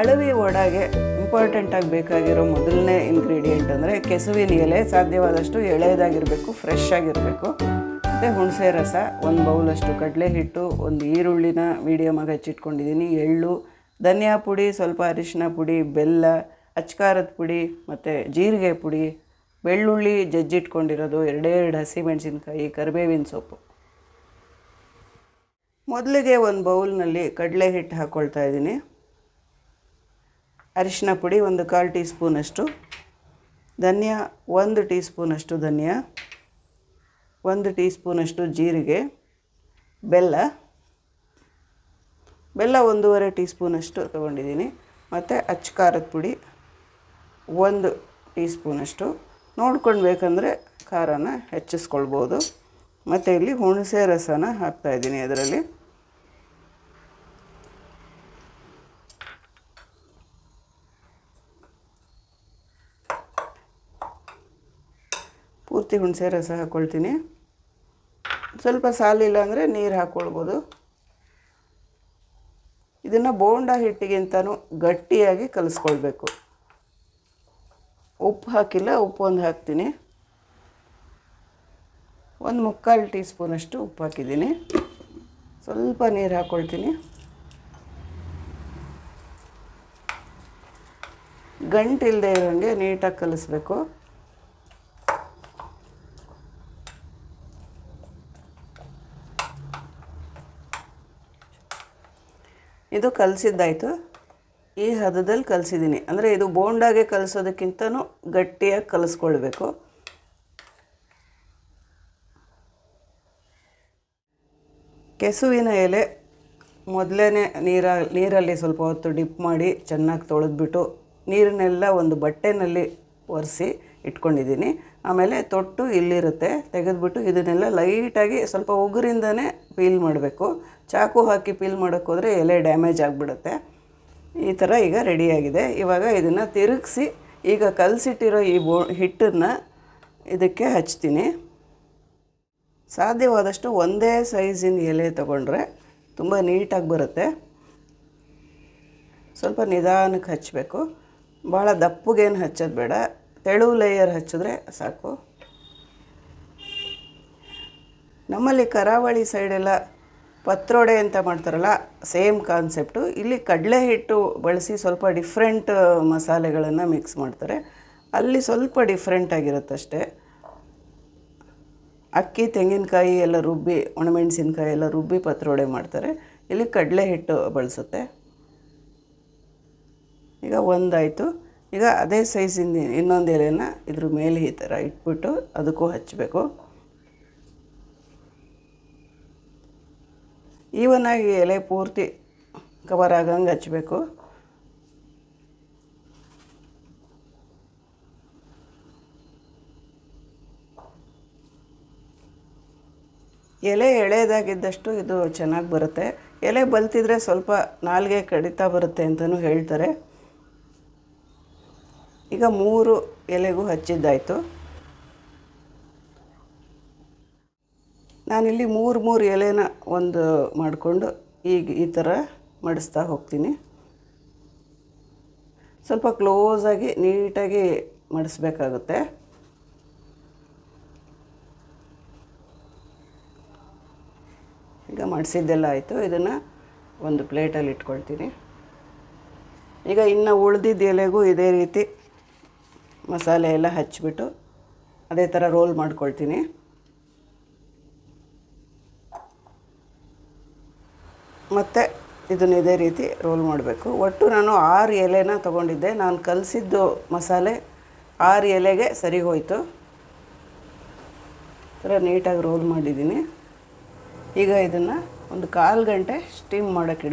ಅಳವಿ ವಡಾಗೆ ಇಂಪಾರ್ಟೆಂಟಾಗಿ ಬೇಕಾಗಿರೋ ಮೊದಲನೇ ಇಂಗ್ರೀಡಿಯೆಂಟ್ ಅಂದರೆ ಕೆಸುವಿನ ಎಲೆ, ಸಾಧ್ಯವಾದಷ್ಟು ಎಳೆಯದಾಗಿರಬೇಕು ಫ್ರೆಶ್ ಆಗಿರಬೇಕು. ಮತ್ತು ಹುಣಸೆ ರಸ, ಒಂದು ಬೌಲಷ್ಟು ಕಡಲೆ ಹಿಟ್ಟು ಒಂದು ಈರುಳ್ಳಿನ ಮೀಡಿಯಮಾಗಿ ಹಚ್ಚಿಟ್ಕೊಂಡಿದ್ದೀನಿ ಎಳ್ಳು, ಧನಿಯಾ ಪುಡಿ, ಸ್ವಲ್ಪ ಅರಿಶಿನ ಪುಡಿ, ಬೆಲ್ಲ, ಅಚ್ಕಾರದ ಪುಡಿ, ಮತ್ತು ಜೀರಿಗೆ ಪುಡಿ, ಬೆಳ್ಳುಳ್ಳಿ ಜಜ್ಜಿಟ್ಕೊಂಡಿರೋದು, ಎರಡೇ ಎರಡು ಹಸಿಮೆಣಸಿನ್ಕಾಯಿ, ಕರಿಬೇವಿನ ಸೊಪ್ಪು. ಮೊದಲಿಗೆ ಒಂದು ಬೌಲ್ನಲ್ಲಿ ಕಡಲೆ ಹಿಟ್ಟು ಹಾಕ್ಕೊಳ್ತಾ ಇದ್ದೀನಿ ಅರಿಶಿನ ಪುಡಿ ಒಂದು ಕಾಲು ಟೀ ಸ್ಪೂನಷ್ಟು ಧನಿಯಾ ಒಂದು ಟೀ ಸ್ಪೂನಷ್ಟು ಧನಿಯಾ, ಒಂದು ಟೀ ಸ್ಪೂನಷ್ಟು ಜೀರಿಗೆ, ಬೆಲ್ಲ ಬೆಲ್ಲ ಒಂದೂವರೆ ಟೀ ಸ್ಪೂನಷ್ಟು ತೊಗೊಂಡಿದ್ದೀನಿ. ಮತ್ತು ಅಚ್ಚು ಖಾರದ ಪುಡಿ ಒಂದು ಟೀ ಸ್ಪೂನಷ್ಟು ನೋಡ್ಕೊಂಡು ಬೇಕಂದರೆ ಖಾರನ ಹೆಚ್ಚಿಸ್ಕೊಳ್ಬೋದು. ಮತ್ತು ಇಲ್ಲಿ ಹುಣಸೆ ರಸನ ಹಾಕ್ತಾಯಿದ್ದೀನಿ ಅದರಲ್ಲಿ. ಪೂರ್ತಿ ಹುಣಸೆ ರಸ ಹಾಕ್ಕೊಳ್ತೀನಿ ಸ್ವಲ್ಪ ಸಾಲಿಲ್ಲ ಅಂದರೆ ನೀರು ಹಾಕ್ಕೊಳ್ಬೋದು ಇದನ್ನು ಬೋಂಡ ಹಿಟ್ಟಿಗಿಂತನೂ ಗಟ್ಟಿಯಾಗಿ ಕಲಿಸ್ಕೊಳ್ಬೇಕು. ಉಪ್ಪು ಹಾಕಿಲ್ಲ, ಉಪ್ಪು ಒಂದು ಹಾಕ್ತೀನಿ. ಒಂದು ಮುಕ್ಕಾಲು ಟೀ ಸ್ಪೂನಷ್ಟು ಉಪ್ಪು ಹಾಕಿದ್ದೀನಿ. ಸ್ವಲ್ಪ ನೀರು ಹಾಕ್ಕೊಳ್ತೀನಿ ಗಂಟಿಲ್ಲದೆ ಇರೋಂಗೆ ನೀಟಾಗಿ ಕಲಿಸ್ಬೇಕು. ಇದು ಕಲಸಿದ್ದಾಯಿತು. ಈ ಹದದಲ್ಲಿ ಕಲಸಿದ್ದೀನಿ. ಅಂದರೆ ಇದು ಬೋಂಡಾಗೆ ಕಲಿಸೋದಕ್ಕಿಂತನೂ ಗಟ್ಟಿಯಾಗಿ ಕಲಿಸ್ಕೊಳ್ಬೇಕು. ಕೆಸುವಿನ ಎಲೆ ಮೊದಲೇ ನೀರ, ನೀರಲ್ಲಿ ಸ್ವಲ್ಪ ಹೊತ್ತು ಡಿಪ್ ಮಾಡಿ ಚೆನ್ನಾಗಿ ತೊಳೆದ್ಬಿಟ್ಟು ನೀರನ್ನೆಲ್ಲ ಒಂದು ಬಟ್ಟೆನಲ್ಲಿ ಒರೆಸಿ ಇಟ್ಕೊಂಡಿದ್ದೀನಿ. ಆಮೇಲೆ ತೊಟ್ಟು ಇಲ್ಲಿರುತ್ತೆ, ತೆಗೆದುಬಿಟ್ಟು ಇದನ್ನೆಲ್ಲ ಲೈಟಾಗಿ ಸ್ವಲ್ಪ ಉಗುರಿಂದನೇ ಪೀಲ್ ಮಾಡಬೇಕು. ಚಾಕು ಹಾಕಿ ಪೀಲ್ ಮಾಡೋಕ್ಕೋದ್ರೆ ಎಲೆ ಡ್ಯಾಮೇಜ್ ಆಗಿಬಿಡುತ್ತೆ. ಈ ಥರ ಈಗ ರೆಡಿಯಾಗಿದೆ. ಇವಾಗ ಇದನ್ನು ತಿರುಗಿಸಿ ಈಗ ಕಲಸಿಟ್ಟಿರೋ ಈ ಬೋ, ಹಿಟ್ಟನ್ನು ಇದಕ್ಕೆ ಹಚ್ತೀನಿ. ಸಾಧ್ಯವಾದಷ್ಟು ಒಂದೇ ಸೈಜಿನ ಎಲೆ ತೊಗೊಂಡ್ರೆ ತುಂಬ ನೀಟಾಗಿ ಬರುತ್ತೆ. ಸ್ವಲ್ಪ ನಿಧಾನಕ್ಕೆ ಹಚ್ಚಬೇಕು ಭಾಳ ದಪ್ಪಗೇನು ಹಚ್ಚೋದು ಬೇಡ. ತೆಳು ಲೇಯರ್ ಹಚ್ಚಿದ್ರೆ ಸಾಕು. ನಮ್ಮಲ್ಲಿ ಕರಾವಳಿ ಸೈಡೆಲ್ಲ ಪತ್ರೊಡೆ ಅಂತ ಮಾಡ್ತಾರಲ್ಲ ಸೇಮ್ ಕಾನ್ಸೆಪ್ಟು ಇಲ್ಲಿ ಕಡಲೆ ಹಿಟ್ಟು ಬಳಸಿ ಸ್ವಲ್ಪ ಡಿಫ್ರೆಂಟ್ ಮಸಾಲೆಗಳನ್ನು ಮಿಕ್ಸ್ ಮಾಡ್ತಾರೆ. ಅಲ್ಲಿ ಸ್ವಲ್ಪ ಡಿಫ್ರೆಂಟ್ ಆಗಿರುತ್ತಷ್ಟೇ ಅಕ್ಕಿ, ತೆಂಗಿನಕಾಯಿ ಎಲ್ಲ ರುಬ್ಬಿ, ಒಣಮೆಣಸಿನ್ಕಾಯಿ ಎಲ್ಲ ರುಬ್ಬಿ ಪತ್ರೊಡೆ ಮಾಡ್ತಾರೆ. ಇಲ್ಲಿ ಕಡಲೆ ಹಿಟ್ಟು ಬಳಸುತ್ತೆ. ಈಗ ಒಂದಾಯಿತು. ಈಗ ಅದೇ ಸೈಜಿಂದ ಇನ್ನೊಂದು ಎಲೆನ ಇದ್ರ ಮೇಲೆ ಈ ಥರ ಇಟ್ಬಿಟ್ಟು ಅದಕ್ಕೂ ಹಚ್ಚಬೇಕು ಈವನಾಗಿ ಎಲೆ ಪೂರ್ತಿ ಕವರ್ ಆಗಂಗೆ ಹಚ್ಚಬೇಕು ಎಲೆ ಎಳೆಯದಾಗಿದ್ದಷ್ಟು ಇದು ಚೆನ್ನಾಗಿ ಬರುತ್ತೆ. ಎಲೆ ಬಲ್ತಿದ್ರೆ ಸ್ವಲ್ಪ ನಾಲ್ಗೆ ಕಡಿತಾ ಬರುತ್ತೆ ಅಂತಲೂ ಹೇಳ್ತಾರೆ. ಈಗ ಮೂರು ಎಲೆಗೂ ಹಚ್ಚಿದ್ದಾಯಿತು. ನಾನಿಲ್ಲಿ ಮೂರು ಮೂರು ಎಲೆನ ಒಂದು ಮಾಡಿಕೊಂಡು ಈಗ ಈ ಥರ ಮಡಿಸ್ತಾ ಹೋಗ್ತೀನಿ. ಸ್ವಲ್ಪ ಕ್ಲೋಸಾಗಿ ನೀಟಾಗಿ ಮಡಿಸ್ಬೇಕಾಗುತ್ತೆ. ಈಗ ಮಡಿಸಿದ್ದೆಲ್ಲ ಆಯಿತು. ಇದನ್ನು ಒಂದು ಪ್ಲೇಟಲ್ಲಿ ಇಟ್ಕೊಳ್ತೀನಿ. ಈಗ ಇನ್ನು ಉಳಿದಿದ್ದ ಎಲೆಗೂ ಇದೇ ರೀತಿ ಮಸಾಲೆ ಎಲ್ಲ ಹಚ್ಚಿಬಿಟ್ಟು ಅದೇ ಥರ ರೋಲ್ ಮಾಡ್ಕೊಳ್ತೀನಿ. ಮತ್ತು ಇದನ್ನು ಇದೇ ರೀತಿ ರೋಲ್ ಮಾಡಬೇಕು. ಒಟ್ಟು ನಾನು ಆರು ಎಲೆನ ತಗೊಂಡಿದ್ದೆ. ನಾನು ಕಲಸಿದ್ದು ಮಸಾಲೆ ಆರು ಎಲೆಗೆ ಸರಿ ಹೋಯಿತು. ಥರ ನೀಟಾಗಿ ರೋಲ್ ಮಾಡಿದ್ದೀನಿ. ಈಗ ಇದನ್ನು ಒಂದು ಕಾಲು ಗಂಟೆ ಸ್ಟೀಮ್ ಮಾಡೋಕ್ಕೆ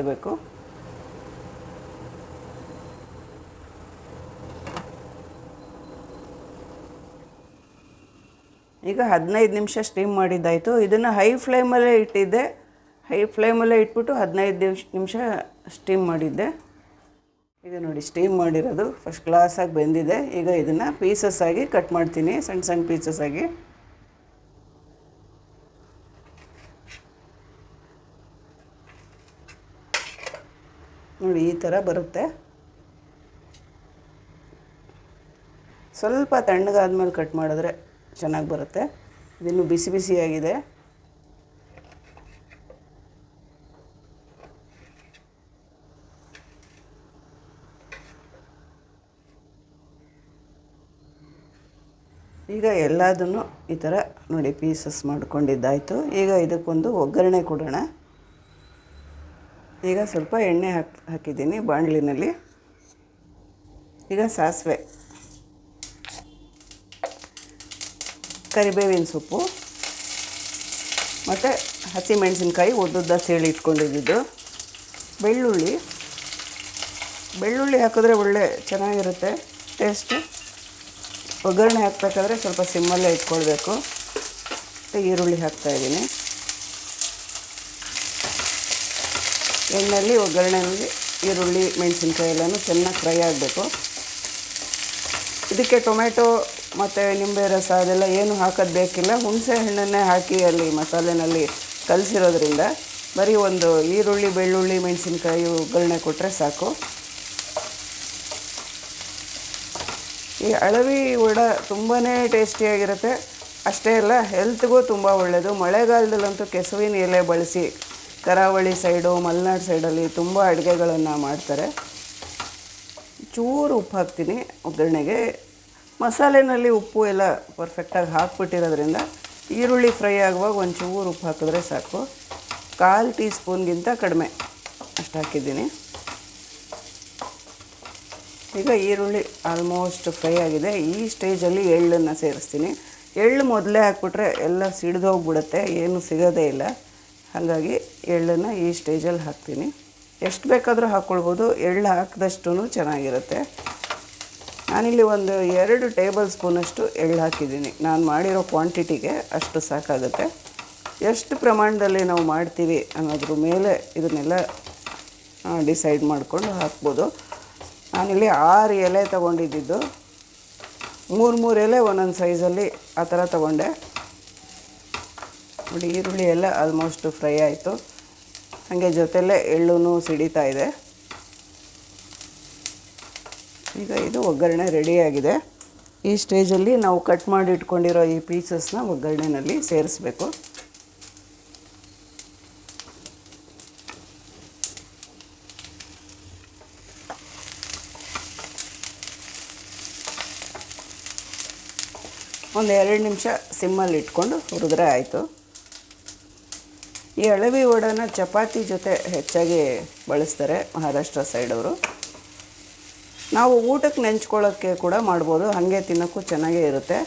ಈಗ ಹದಿನೈದು ನಿಮಿಷ ಸ್ಟೀಮ್ ಮಾಡಿದ್ದಾಯಿತು. ಇದನ್ನು ಹೈ ಫ್ಲೇಮಲ್ಲೇ ಇಟ್ಟಿದ್ದೆ. ಹೈ ಫ್ಲೇಮಲ್ಲೇ ಇಟ್ಬಿಟ್ಟು ಹದಿನೈದು ನಿಮಿಷ ಸ್ಟೀಮ್ ಮಾಡಿದ್ದೆ. ಇದು ನೋಡಿ, ಸ್ಟೀಮ್ ಮಾಡಿರೋದು ಫಸ್ಟ್ ಕ್ಲಾಸಾಗಿ ಬೆಂದಿದೆ. ಈಗ ಇದನ್ನು ಪೀಸಸ್ ಆಗಿ ಕಟ್ ಮಾಡ್ತೀನಿ, ಸಣ್ಣ ಸಣ್ಣ ಪೀಸಸ್ ಆಗಿ. ನೋಡಿ, ಈ ಥರ ಬರುತ್ತೆ. ಸ್ವಲ್ಪ ತಣ್ಣಗಾದ್ಮೇಲೆ ಕಟ್ ಮಾಡಿದ್ರೆ ಚೆನ್ನಾಗಿ ಬರುತ್ತೆ. ಇದನ್ನು ಬಿಸಿ ಬಿಸಿಯಾಗಿದೆ. ಈಗ ಎಲ್ಲದನ್ನು ಈ ಥರ ನೋಡಿ ಪೀಸಸ್ ಮಾಡ್ಕೊಂಡಿದ್ದಾಯಿತು. ಈಗ ಇದಕ್ಕೊಂದು ಒಗ್ಗರಣೆ ಕೊಡೋಣ. ಈಗ ಸ್ವಲ್ಪ ಎಣ್ಣೆ ಹಾಕಿ ಹಾಕಿದ್ದೀನಿ ಬಾಣಲಿನಲ್ಲಿ. ಈಗ ಸಾಸಿವೆ. ಕರಿಬೇವಿನ ಸೊಪ್ಪು, ಮತ್ತು ಹಸಿಮೆಣಸಿನ್ಕಾಯಿ ಉದ್ದುದ್ದ ಸೀಳಿ ಇಟ್ಕೊಂಡಿದ್ದು ಬೆಳ್ಳುಳ್ಳಿ ಬೆಳ್ಳುಳ್ಳಿ ಹಾಕಿದ್ರೆ ಒಳ್ಳೆ ಚೆನ್ನಾಗಿರುತ್ತೆ ಟೇಸ್ಟ್ ಒಗ್ಗರಣೆ ಹಾಕ್ಬೇಕಾದ್ರೆ ಸ್ವಲ್ಪ ಸಿಮ್ಮಲ್ಲೇ ಇಟ್ಕೊಳ್ಬೇಕು. ಮತ್ತು ಈರುಳ್ಳಿ ಹಾಕ್ತಾಯಿದ್ದೀನಿ ಎಣ್ಣೆಯಲ್ಲಿ ಒಗ್ಗರಣೆಯಲ್ಲಿ ಈರುಳ್ಳಿ, ಮೆಣಸಿನ್ಕಾಯಿ ಎಲ್ಲನೂ ಚೆನ್ನಾಗಿ ಫ್ರೈ ಆಗಬೇಕು. ಇದಕ್ಕೆ ಟೊಮೆಟೊ ಮತ್ತು ನಿಂಬೆ ರಸ ಅದೆಲ್ಲ ಏನು ಹಾಕೋದು ಬೇಕಿಲ್ಲ. ಹುಣಸೆ ಹಣ್ಣನ್ನೇ ಹಾಕಿ ಅಲ್ಲಿ ಮಸಾಲೆನಲ್ಲಿ ಕಲಸಿರೋದ್ರಿಂದ ಬರೀ ಒಂದು ಈರುಳ್ಳಿ, ಬೆಳ್ಳುಳ್ಳಿ ಮೆಣಸಿನ್ಕಾಯಿ ಒಗ್ಗರಣೆ ಕೊಟ್ಟರೆ ಸಾಕು. ಈ ಅಳವಿ ವಡ ತುಂಬಾ ಟೇಸ್ಟಿಯಾಗಿರುತ್ತೆ. ಅಷ್ಟೇ ಅಲ್ಲ, ಹೆಲ್ತ್ಗೂ ತುಂಬ ಒಳ್ಳೆಯದು ಮಳೆಗಾಲದಲ್ಲಂತೂ ಕೆಸುವಿನ ಎಲೆ ಬಳಸಿ ಕರಾವಳಿ ಸೈಡು, ಮಲೆನಾಡು ಸೈಡಲ್ಲಿ ತುಂಬ ಅಡುಗೆಗಳನ್ನು ಮಾಡ್ತಾರೆ. ಚೂರು ಉಪ್ಪು ಹಾಕ್ತೀನಿ ಒಗ್ಗರಣೆಗೆ ಮಸಾಲೆನಲ್ಲಿ ಉಪ್ಪು ಎಲ್ಲ ಪರ್ಫೆಕ್ಟಾಗಿ ಹಾಕ್ಬಿಟ್ಟಿರೋದ್ರಿಂದ ಈರುಳ್ಳಿ ಫ್ರೈ ಆಗುವಾಗ ಒಂಚೂರು ಉಪ್ಪು ಹಾಕಿದ್ರೆ ಸಾಕು. ಕಾಲು ಟೀ ಸ್ಪೂನ್ಗಿಂತ ಕಡಿಮೆ ಅಷ್ಟು ಹಾಕಿದ್ದೀನಿ. ಈಗ ಈರುಳ್ಳಿ ಆಲ್ಮೋಸ್ಟ್ ಫ್ರೈ ಆಗಿದೆ. ಈ ಸ್ಟೇಜಲ್ಲಿ ಎಳ್ಳನ್ನು ಸೇರಿಸ್ತೀನಿ. ಎಳ್ಳು ಮೊದಲೇ ಹಾಕ್ಬಿಟ್ರೆ ಎಲ್ಲ ಸಿಡ್ದು ಹೋಗ್ಬಿಡುತ್ತೆ ಏನು ಸಿಗೋದೇ ಇಲ್ಲ. ಹಾಗಾಗಿ ಎಳ್ಳನ್ನು ಈ ಸ್ಟೇಜಲ್ಲಿ ಹಾಕ್ತೀನಿ. ಎಷ್ಟು ಬೇಕಾದರೂ ಹಾಕ್ಕೊಳ್ಬೋದು. ಎಳ್ಳು ಹಾಕಿದಷ್ಟು ಚೆನ್ನಾಗಿರುತ್ತೆ. ನಾನಿಲ್ಲಿ ಒಂದು ಎರಡು ಟೇಬಲ್ ಸ್ಪೂನಷ್ಟು ಎಳ್ಳು ಹಾಕಿದ್ದೀನಿ. ನಾನು ಮಾಡಿರೋ ಕ್ವಾಂಟಿಟಿಗೆ ಅಷ್ಟು ಸಾಕಾಗುತ್ತೆ. ಎಷ್ಟು ಪ್ರಮಾಣದಲ್ಲಿ ನಾವು ಮಾಡ್ತೀವಿ ಅನ್ನೋದ್ರ ಮೇಲೆ ಇದನ್ನೆಲ್ಲ ಡಿಸೈಡ್ ಮಾಡಿಕೊಂಡು ಹಾಕ್ಬೋದು. ನಾನಿಲ್ಲಿ ಆರು ಎಲೆ ತೊಗೊಂಡಿದ್ದು. ಮೂರು ಮೂರು ಎಲೆ ಒಂದೊಂದು ಸೈಜಲ್ಲಿ ಆ ಥರ ತೊಗೊಂಡೆ. ನೋಡಿ, ಈರುಳ್ಳಿ ಎಲ್ಲ ಆಲ್ಮೋಸ್ಟ್ ಫ್ರೈ ಆಯಿತು. ಹಾಗೆ ಜೊತೆಲೇ ಎಳ್ಳು ಸಿಡಿತಾ ಇದೆ. ಈಗ ಇದು ಒಗ್ಗರಣೆ ರೆಡಿಯಾಗಿದೆ. ಈ ಸ್ಟೇಜಲ್ಲಿ ನಾವು ಕಟ್ ಮಾಡಿ ಇಟ್ಕೊಂಡಿರೋ ಈ ಪೀಸಸ್ನ ಒಗ್ಗರಣೆನಲ್ಲಿ ಸೇರಿಸ್ಬೇಕು. ಒಂದು ಎರಡು ನಿಮಿಷ ಸಿಮ್ಮಲ್ಲಿ ಇಟ್ಕೊಂಡು ಹುರಿದ್ರೆ ಆಯಿತು. ಈ ಅಳವಿ ವಡನ ಚಪಾತಿ ಜೊತೆ ಹೆಚ್ಚಾಗಿ ಬಳಸ್ತಾರೆ ಮಹಾರಾಷ್ಟ್ರ ಸೈಡವರು ನಾವು ಊಟಕ್ಕೆ ನೆಂಚ್ಕೊಳ್ಳೋಕ್ಕೆ ಕೂಡ ಮಾಡ್ಬೋದು. ಹಾಗೆ ತಿನ್ನೋಕ್ಕೂ ಚೆನ್ನಾಗೇ ಇರುತ್ತೆ.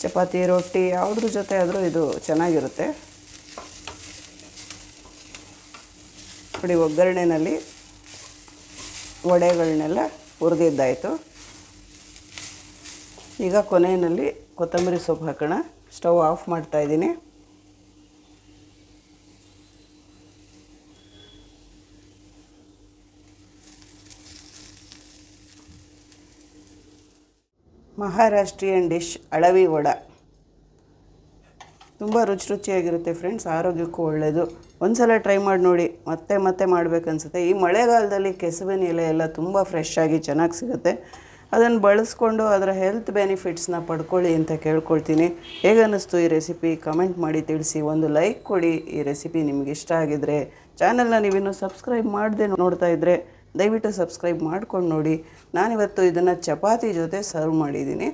ಚಪಾತಿ, ರೊಟ್ಟಿ, ಯಾವುದ್ರ ಜೊತೆ ಆದರೂ ಇದು ಚೆನ್ನಾಗಿರುತ್ತೆ. ನೋಡಿ, ಒಗ್ಗರಣೆನಲ್ಲಿ ವಡೆಗಳನ್ನೆಲ್ಲ ಹುರಿದಿದ್ದಾಯಿತು. ಈಗ ಕೊನೆಯಲ್ಲಿ ಕೊತ್ತಂಬರಿ ಸೊಪ್ಪು ಹಾಕೋಣ. ಸ್ಟವ್ ಆಫ್ ಮಾಡ್ತಾಯಿದ್ದೀನಿ ಮಹಾರಾಷ್ಟ್ರೀಯನ್ ಡಿಶ್ ಅಳವಿ ವಡ. ತುಂಬ ರುಚಿ ರುಚಿಯಾಗಿರುತ್ತೆ ಫ್ರೆಂಡ್ಸ್, ಆರೋಗ್ಯಕ್ಕೂ ಒಳ್ಳೆಯದು ಒಂದ್ಸಲ ಟ್ರೈ ಮಾಡಿ ನೋಡಿ, ಮತ್ತೆ ಮತ್ತೆ ಮಾಡಬೇಕನ್ಸುತ್ತೆ. ಈ ಮಳೆಗಾಲದಲ್ಲಿ ಕೆಸುವಿನ ಎಲೆ ಎಲ್ಲ ತುಂಬ ಫ್ರೆಶ್ ಆಗಿ ಚೆನ್ನಾಗಿ ಸಿಗುತ್ತೆ. ಅದನ್ನು ಬಳಸ್ಕೊಂಡು ಅದರ ಹೆಲ್ತ್ ಬೆನಿಫಿಟ್ಸ್ನ ಪಡ್ಕೊಳ್ಳಿ ಅಂತ ಕೇಳ್ಕೊಳ್ತೀನಿ. ಹೇಗೆ ಅನ್ನಿಸ್ತು ಈ ರೆಸಿಪಿ ಕಮೆಂಟ್ ಮಾಡಿ ತಿಳಿಸಿ. ಒಂದು ಲೈಕ್ ಕೊಡಿ. ಈ ರೆಸಿಪಿ ನಿಮಗೆ ಇಷ್ಟ ಆಗಿದ್ರೆ ಚಾನಲ್ನ ನೀವಿನ್ನೂ ಸಬ್ಸ್ಕ್ರೈಬ್ ಮಾಡದೆ ನೋಡ್ತಾ ಇದ್ದರೆ ದಯವಿಟ್ಟು ಸಬ್ಸ್ಕ್ರೈಬ್ ಮಾಡ್ಕೊಂಡು ನೋಡಿ. ನಾನಿವತ್ತು ಇದನ್ನು ಚಪಾತಿ ಜೊತೆ ಸರ್ವ್ ಮಾಡಿದ್ದೀನಿ.